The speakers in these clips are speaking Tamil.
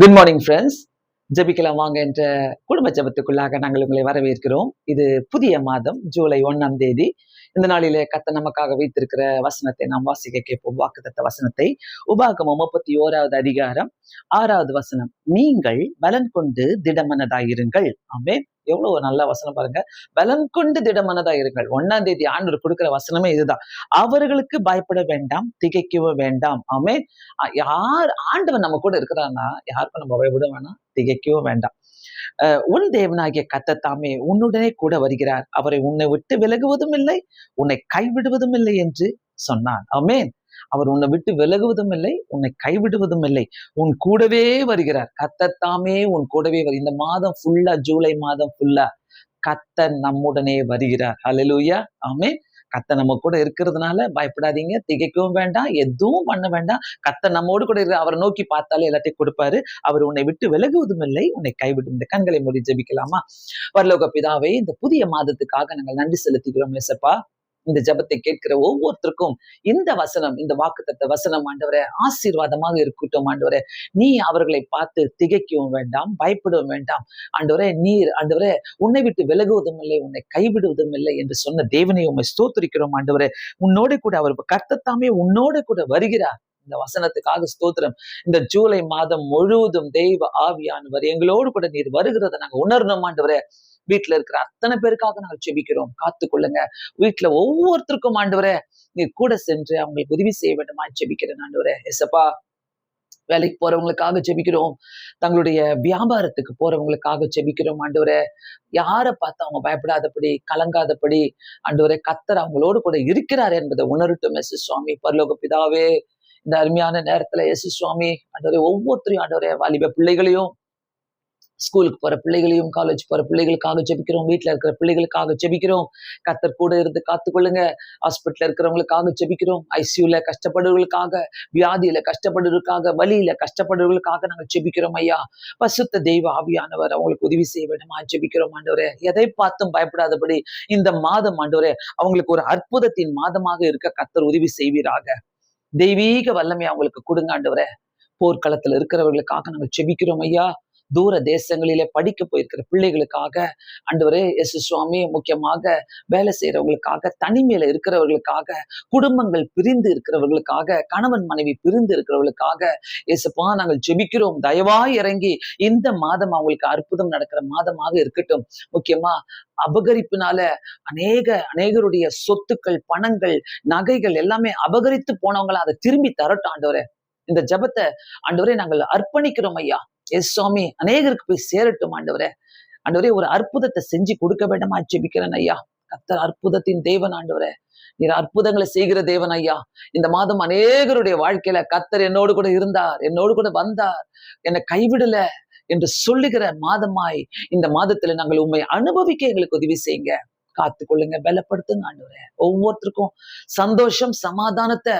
குட் மார்னிங் ஃப்ரெண்ட்ஸ் ஜெபிக்கலாம் வாங்க என்ற குடும்ப ஜெபத்துக்குள்ளாக நாங்கள் உங்களை வரவேற்கிறோம். இது புதிய மாதம் ஜூலை ஒன்னாம் தேதி. இந்த நாளிலே கத்த நமக்காக வைத்திருக்கிற வசனத்தை நாம் வாசிக்க கேட்போம். வாக்குத்தத்த வசனத்தை. உபாகமம் முப்பத்தி ஓராவது அதிகாரம் ஆறாவது வசனம். நீங்கள் பலன் கொண்டு திடமனதாயிருங்கள். ஆமே எவ்வளவு ஒரு நல்ல வசனம் பாருங்க. பலம் கொண்டு திடமனதாயிருங்கள் ஒன்னாம் தேதி ஆண்டு கொடுக்குற வசனமே இதுதான். அவர்களுக்கு பயப்பட வேண்டாம் திகைக்கவும் வேண்டாம். ஆமே யார் ஆண்டவன் நம்ம கூட இருக்கிறான்னா யாருக்கும் நம்ம பயப்பட வேணாம் திகைக்கவும் வேண்டாம். அஹ் உன் தேவனாகிய கத்தத்தாமே உன்னுடனே கூட வருகிறார். அவரை உன்னை விட்டு விலகுவதும் இல்லை உன்னை கைவிடுவதும் இல்லை என்று சொன்னான் அமேன் அவர் உன்னை விட்டு விலகுவதும் இல்லை உன்னை கைவிடுவதும் இல்லை. உன் கூடவே வருகிறார். கத்தத்தாமே உன் கூடவே வரு இந்த மாதம் ஃபுல்லா ஜூலை மாதம் ஃபுல்லா கத்த நம்முடனே வருகிறார். ஹalleluya ஆமே கத்த நம்ம கூட இருக்கிறதுனால பயப்படாதீங்க. திகைக்கவும் வேண்டாம். எதுவும் பண்ண வேண்டாம். கத்த நம்மோடு கூட இருக்க அவரை நோக்கி பார்த்தாலே எல்லாத்தையும் கொடுப்பாரு. அவர் உன்னை விட்டு விலகுவதும் இல்லை உன்னை கைவிடும். இந்த கண்களை மூடி ஜெபிக்கலாமா? பரலோக பிதாவே இந்த புதிய மாதத்துக்காக நாங்கள் நன்றி செலுத்துகிறோம் ஏசப்பா. இந்த ஜெபத்தை கேட்கிற ஒவ்வொருத்தருக்கும் இந்த வசனம் இந்த வாக்குத்தத்த வசனம் ஆண்டவரே ஆசீர்வாதமாக இருக்கட்டும் ஆண்டவரே. நீ அவர்களை பார்த்து திகைக்கவும் வேண்டாம் பயப்படவும் வேண்டாம். ஆண்டவரே நீர் ஆண்டவரே உன்னை விட்டு விலகுவதும் இல்லை உன்னை கைவிடுவதும் இல்லை என்று சொன்ன தேவனை உண்மை ஸ்தோத்திரிக்கிறோம் ஆண்டவரே. உன்னோடு கூட அவர் கர்த்தத்தாமே உன்னோடு கூட வருகிறார். இந்த வசனத்துக்காக ஸ்தோத்திரம். இந்த ஜூலை மாதம் முழுவதும் தெய்வ ஆவியானவர் எங்களோடு கூட நீர் வருகிறத நாங்க உணரணும் ஆண்டவரே. வீட்டுல இருக்கிற அத்தனை பேருக்காக நாங்கள் செபிக்கிறோம் காத்துக்கொள்ளுங்க. வீட்டுல ஒவ்வொருத்தருக்கும் ஆண்டவரே நீர் கூட சென்று அவங்களுக்கு உதவி செய்ய வேண்டுமா செபிக்கிறேன் ஆண்டவரே. எசப்பா வேலைக்கு போறவங்களுக்காக ஜெபிக்கிறோம். தங்களுடைய வியாபாரத்துக்கு போறவங்களுக்காக ஜெபிக்கிறோம் ஆண்டவரே. யாரை பார்த்து அவங்க பயப்படாதபடி கலங்காதபடி ஆண்டவரே கத்தர் அவங்களோடு கூட இருக்கிறார் என்பதை உணரட்டும் எஸ் சுவாமி. பரலோக பிதாவே இந்த அருமையான நேரத்துல எஸ் சுவாமி ஆண்டவரே ஒவ்வொருத்தரையும் ஆண்டவரே வாலிப பிள்ளைகளையும் ஸ்கூலுக்கு போற பிள்ளைகளையும் காலேஜ் போற பிள்ளைகளுக்காக ஜெபிக்கிறோம் வீட்டுல இருக்கிற பிள்ளைகளுக்காக ஜெபிக்கிறோம். கத்தர் கூட இருந்து காத்துக்கொள்ளுங்க. ஹாஸ்பிட்டல் இருக்கிறவங்களுக்காக ஜெபிக்கிறோம். ஐசியூல கஷ்டப்படுறவங்களுக்காக வியாதியில கஷ்டப்படுறதுக்காக வழியில கஷ்டப்படுறவர்களுக்காக நாங்கள் ஜெபிக்கிறோம் ஐயா. பசுத்த தெய்வ ஆவியானவர் அவங்களுக்கு உதவி செய்ய வேண்டுமா? ஜெபிக்கிறோம் ஆண்டவரே. எதை பார்த்தும் பயப்படாதபடி இந்த மாதம் ஆண்டவரே அவங்களுக்கு ஒரு அற்புதத்தின் மாதமாக இருக்க கத்தர் உதவி செய்வீராக. தெய்வீக வல்லமை அவங்களுக்கு கொடுங்க ஆண்டவரே. போர்க்களத்துல இருக்கிறவர்களுக்காக நாங்கள் செபிக்கிறோம் ஐயா. தூர தேசங்களிலே படிக்க போயிருக்கிற பிள்ளைகளுக்காக ஆண்டவரே எஸ் சுவாமி முக்கியமாக வேலை செய்யறவங்களுக்காக தனிமையில இருக்கிறவர்களுக்காக குடும்பங்கள் பிரிந்து இருக்கிறவர்களுக்காக கணவன் மனைவி பிரிந்து இருக்கிறவர்களுக்காக எசப்பா நாங்கள் ஜெபிக்கிறோம். தயவாய் இறங்கி இந்த மாதம் அவங்களுக்கு அற்புதம் நடக்கிற மாதமாக இருக்கட்டும். முக்கியமா அபகரிப்பினால அநேக அநேகருடைய சொத்துக்கள் பணங்கள் நகைகள் எல்லாமே அபகரித்து போனவங்களை அதை திரும்பி தரட்டும் ஆண்டவரே. இந்த ஜபத்தை ஆண்டவரே நாங்கள் அர்ப்பணிக்கிறோம் ஐயா. எஸ் சுவாமி அநேகருக்கு போய் சேரட்டும் ஆண்டவரே. ஆண்டவரே ஒரு அற்புதத்தை செஞ்சு கொடுக்க வேண்டாம்? ஜெபிக்கிறேன் ஐயா. கத்தர் அற்புதத்தின் தேவன் ஆண்டவரே. நீர் அற்புதங்களை செய்கிற தேவன் ஐயா. இந்த மாதம் அநேகருடைய வாழ்க்கையில கத்தர் என்னோடு கூட இருந்தார் என்னோடு கூட வந்தார். என்னை கைவிடல என்று சொல்லுகிற மாதமாய் இந்த மாதத்துல நாங்கள் உண்மை அனுபவிக்க எங்களுக்கு உதவி செய்யுங்க. காத்துக்கொள்ளுங்க பலப்படுத்துங்க ஆண்டவரே. ஒவ்வொருத்தருக்கும் சந்தோஷம் சமாதானத்தை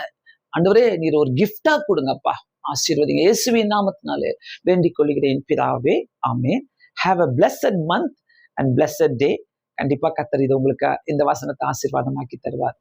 ஆண்டவரே நீர் ஒரு கிஃப்டா கொடுங்கப்பா. ஆசீர்வதிங்க. இயேசுவின் நாமத்தினாலே வேண்டிக் கொள்கிறேன் பிதாவே ஆமே have a blessed month and blessed day கண்டிப்பா கத்தர் இது உங்களுக்கு இந்த வசனத்தை ஆசீர்வாதமாக்கி தருவார்.